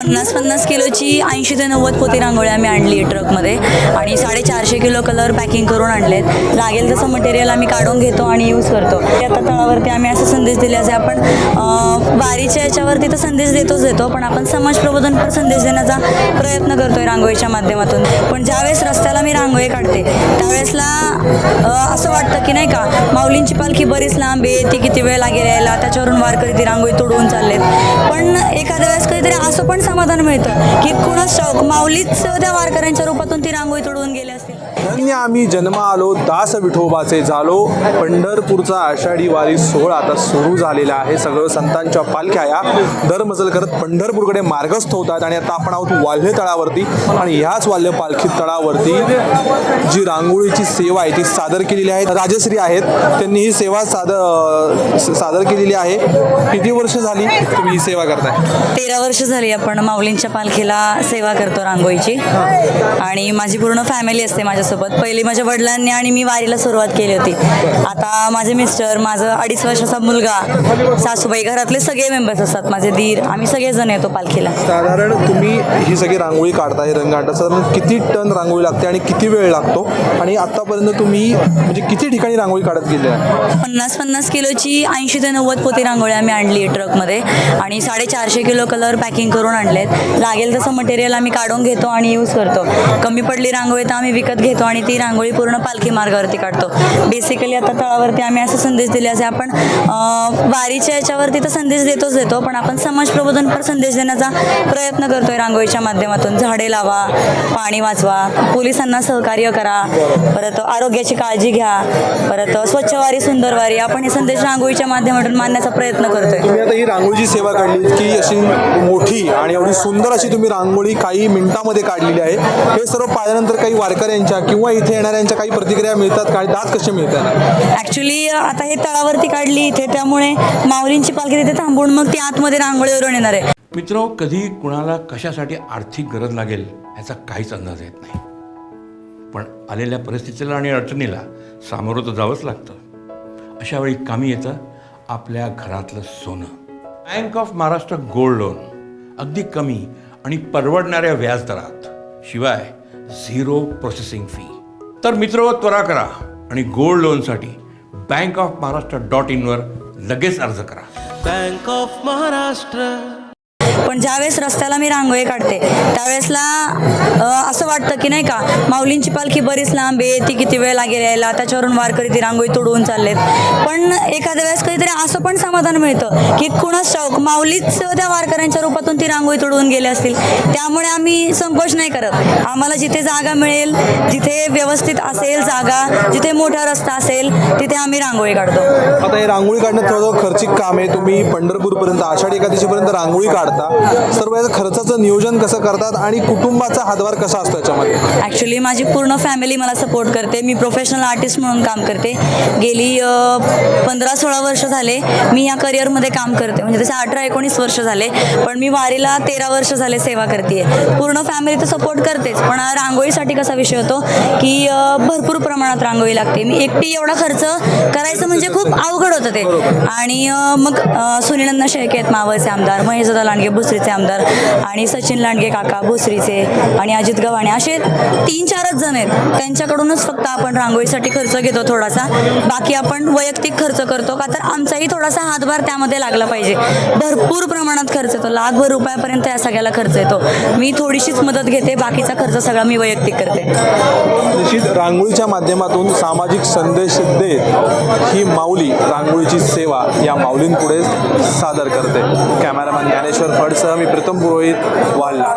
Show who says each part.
Speaker 1: पन्नास पन्नास किलोची ऐंशी ते नव्वद पोती रांगोळी आम्ही आणली आहे ट्रकमध्ये. आणि साडेचारशे किलो कलर पॅकिंग करून आणलेत. लागेल तसं मटेरियल आम्ही काढून घेतो आणि यूज करतो. आता तळावरती आम्ही असा संदेश दिले असे आपण वारीच्या याच्यावरती तर संदेश देतोच देतो पण आपण समाज प्रबोधन पण संदेश देण्याचा प्रयत्न करतोय रांगोळीच्या माध्यमातून. पण ज्यावेळेस रस्त्याला मी रांगोळी काढते त्यावेळेसला असं वाटतं की नाही का माऊलींची पालखी बरीच लांब आहे ती किती वेळ लागेल यायला त्याच्यावरून वारकरी ती रांगोळी तोडवून चाललेत. पण एखाद्या वेळेस कधीतरी असं पण समाधान मिळतं. की कुणाच माऊलीच त्या वारकऱ्यांच्या रूपातून ती रांगोळी तोडवून गेली असतील
Speaker 2: धन्य आम्ही जन्म आलो दास विठोबाचे झालो. पंढरपूरचा आषाढी वारी सोहळा आता सुरू झालेला आहे. सगळं संतांच्या पालख्या या दरमजल करत पंढरपूरकडे मार्गस्थ होतात आणि आता आपण आहोत वाल्हे तळावरती. आणि ह्याच वाल्हे पालखी तळावरती जी रांगोळीची सेवा आहे ती सादर केलेली आहे. राजश्री आहेत. त्यांनी ही सेवा सादर सादर केलेली आहे. किती वर्ष झाली तुम्ही ही सेवा करताय?
Speaker 1: तेरा वर्ष झाली आपण माऊलींच्या पालखीला सेवा करतो रांगोळीची. आणि माझी पूर्ण फॅमिली असते माझ्यासोबत. पहिली माझ्या वडिलांनी आणि मी वारीला सुरुवात केली होती. आता माझे मिस्टर माझं अडीच वर्षाचा मुलगा सासूबाई घरातले सगळे मेंबर्स असतात. माझे दीर आम्ही सगळेजण येतो पालखीला.
Speaker 2: साधारण तुम्ही ही सगळी रांगोळी काढताय रंगाटा साधारण किती टन रांगोळी लागते आणि किती वेळ लागतो? आणि आतापर्यंत तुम्ही म्हणजे किती ठिकाणी रांगोळी काढत गेले
Speaker 1: पन्नास पन्नास किलोची ऐंशी ते नव्वद पोती रांगोळी आम्ही आणली आहे ट्रकमध्ये आणि साडेचारशे किलो कलर पॅकिंग करून आणलेत लागेल तसं मटेरियल आम्ही काढून घेतो आणि यूज करतो. कमी पडली रांगोळी तर आम्ही विकत घेतो आणि ती रांगोळी पूर्ण पालखी मार्गावरती काढतो. बेसिकली आता तळावरती आम्ही असे संदेश दिले असे. आपण वारीच्या याच्यावरती तर संदेश देतोच देतो पण आपण समाज प्रबोधनपर संदेश देण्याचा प्रयत्न करतोय रांगोळीच्या माध्यमातून. झाडे लावा पाणी वाचवा पोलिसांना सहकार्य करा परत आरोग्याची काळजी घ्या परत स्वच्छ वारी सुंदर वारी. आपण हे संदेश रांगोळीच्या माध्यमातून मांडण्याचा प्रयत्न करतोय.
Speaker 2: तुम्ही आता ही रांगोळीची सेवा काढली की अशी मोठी आणि एवढी सुंदर अशी तुम्ही रांगोळी काही मिनिटामध्ये काढलेली आहे. हे सर्व पाहिल्यानंतर काही वारकऱ्यांच्या किंवा इथे येणाऱ्यांच्या काही प्रतिक्रिया मिळतात काही दात कसे मिळतात?
Speaker 1: ॲक्च्युली आता हे तळावरती काढली इथे त्यामुळे माऊलींची पालखी तिथे थांबून मग ती आतमध्ये रांगोळीवरून येणार आहे.
Speaker 3: मित्र कधी कुणाला कशासाठी आर्थिक गरज लागेल ह्याचा काहीच अंदाज येत नाही. पण आलेल्या परिस्थितीला आणि अडचणीला सामोरं तर जावंच लागतं. अशा वेळी कामी येतं आपल्या घरातलं सोनं. Bank of Maharashtra gold loan अगदी कमी आणि परवडणाऱ्या व्याजदरात शिवाय झिरो प्रोसेसिंग फी तर मित्र त्वरा करा आणि गोल्ड लोनसाठी बँक ऑफ महाराष्ट्र डॉट इनवर लगेच अर्ज करा.
Speaker 4: Bank of Maharashtra.
Speaker 1: पण ज्यावेळेस रस्त्याला मी रांगोळी काढते त्यावेळेसला असं वाटतं की नाही का माऊलींची पालखी बरीच लांब आहे ती किती वेळ लागेल यायला त्याच्यावरून वारकरी ती रांगोळी तोडवून चाललेत. पण एखाद्या वेळेस कधीतरी असं पण समाधान मिळतं की कुणाच ठाऊक माऊलीच त्या वारकऱ्यांच्या रूपातून ती रांगोळी तोडवून गेली असतील. त्यामुळे आम्ही संकोच नाही करत. आम्हाला जिथे जागा मिळेल जिथे व्यवस्थित असेल जागा जिथे मोठा रस्ता असेल तिथे आम्ही रांगोळी काढतो.
Speaker 2: आता हे रांगोळी काढणं थोडं खर्चिक काम आहे. तुम्ही पंढरपूरपर्यंत आषाढी एकादशीपर्यंत रांगोळी काढता. सर्व याचं खर्चाचं नियोजन कसं करतात आणि कुटुंबाचा हातभार कसा असतो याच्यामध्ये?
Speaker 1: ॲक्च्युली माझी पूर्ण फॅमिली मला सपोर्ट करते. मी प्रोफेशनल आर्टिस्ट म्हणून काम करते. गेली पंधरा सोळा वर्ष झाले मी या करिअरमध्ये काम करते. म्हणजे तसे अठरा एकोणीस वर्ष झाले पण मी वारीला तेरा वर्ष झाले सेवा करते पूर्ण फॅमिली तर सपोर्ट करतेच पण रांगोळीसाठी कसा विषय होतो की भरपूर प्रमाणात रांगोळी लागते. मी एकटी एवढा खर्च करायचं म्हणजे खूप अवघड होतं ते. आणि मग अ, सुनीलंना शेळके आहेत मावळचे आमदार महेशदा लांडगे भोसरीचे आमदार आणि सचिन लांडगे काका भोसरीचे आणि अजित गव्हाणे असे तीन चारच जण आहेत. त्यांच्याकडूनच फक्त आपण रांगोळीसाठी खर्च घेतो थोडासा. बाकी आपण वैयक्तिक खर्च करतो का तर आमचाही थोडासा हातभार त्यामध्ये लागला पाहिजे. भरपूर प्रमाणात खर्च येतो. लाखभर रुपयापर्यंत या सगळ्याला खर्च येतो. मी थोडीशीच मदत घेते. बाकीचा खर्च सगळा मी वैयक्तिक करते.
Speaker 2: निश्चित रांगोळीच्या माध्यमातून सामाजिक संदेश देत ही माऊली रांगोळीची सेवा या माऊलींपुढे सादर करते. कॅमेरामॅन ज्ञानेश्वर फडसह मी प्रथम पुरोहित वाल्ला